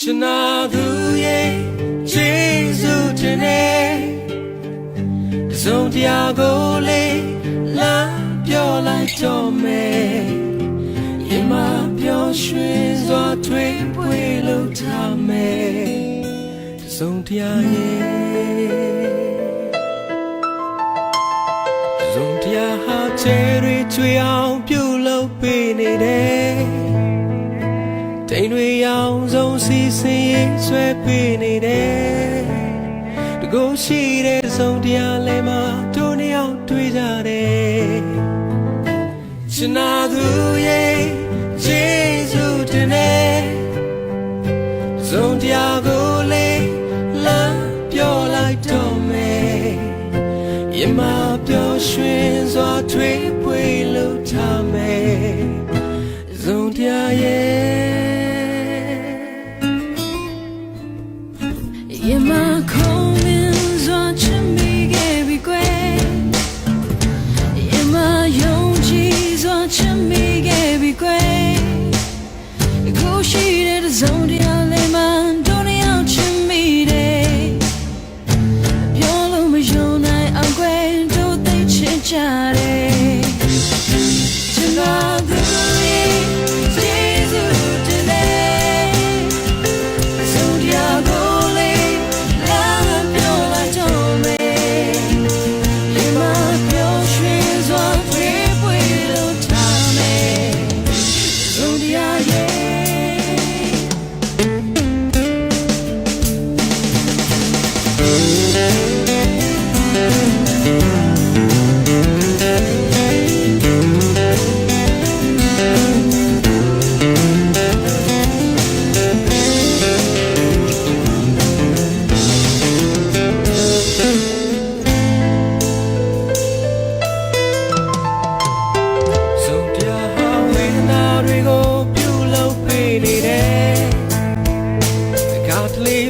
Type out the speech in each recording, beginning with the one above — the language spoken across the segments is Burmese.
ချင်နာသူရဲ့ဂျေဇုတင်တဲ့တစုံတရာကိုလေးလာပြောလိုက်တော့မယ်ရင်မပြောရွှင်စွာထွေးပွေလို့ထားမယ်တစုံတရာရဲ့တစုံတရာဟာချဲတွေချွေအောင်ပြုလုပ်ပေးနေတယ် တိမ်တွေရောင်ဆုံးစီစဉ်ရေးဆွဲပေးနေတယ်တကိုယ်ရှိတဲ့တစ်စုံတရားလဲမှာတို့နှစ်ယောက်တွေ့ကြတယ်ချင်နာသူရဲ့ဂျေဇုတင်တဲ့တစ်စုံတရားကိုလေးလမ်းပြောလိုက်တော့မယ်ရမပြောရွှင်စွာထွေးပွေလို့ထားမယ်ဇုံတရားရဲ့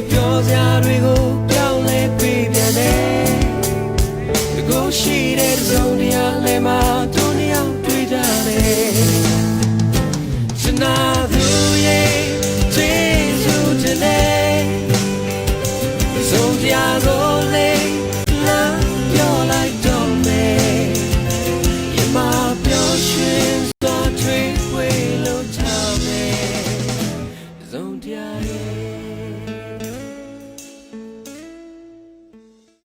ပြောစရာတွေကိုပြောင်းလဲပေးပြန်တယ်တကူရှိတဲ့စုံတရားလည်းမတို့နှစ်ယောက်တွေ့ကြတယ်ရှင်နာသူရဲ့ကျေးဇူးတင်တယ်စုံတရားကိုလည်းလာပြောလိုက်တော့မယ်ရမပြောရှင်စွာတွေ့ဝေလို့ချမယ်စုံတရားရဲ့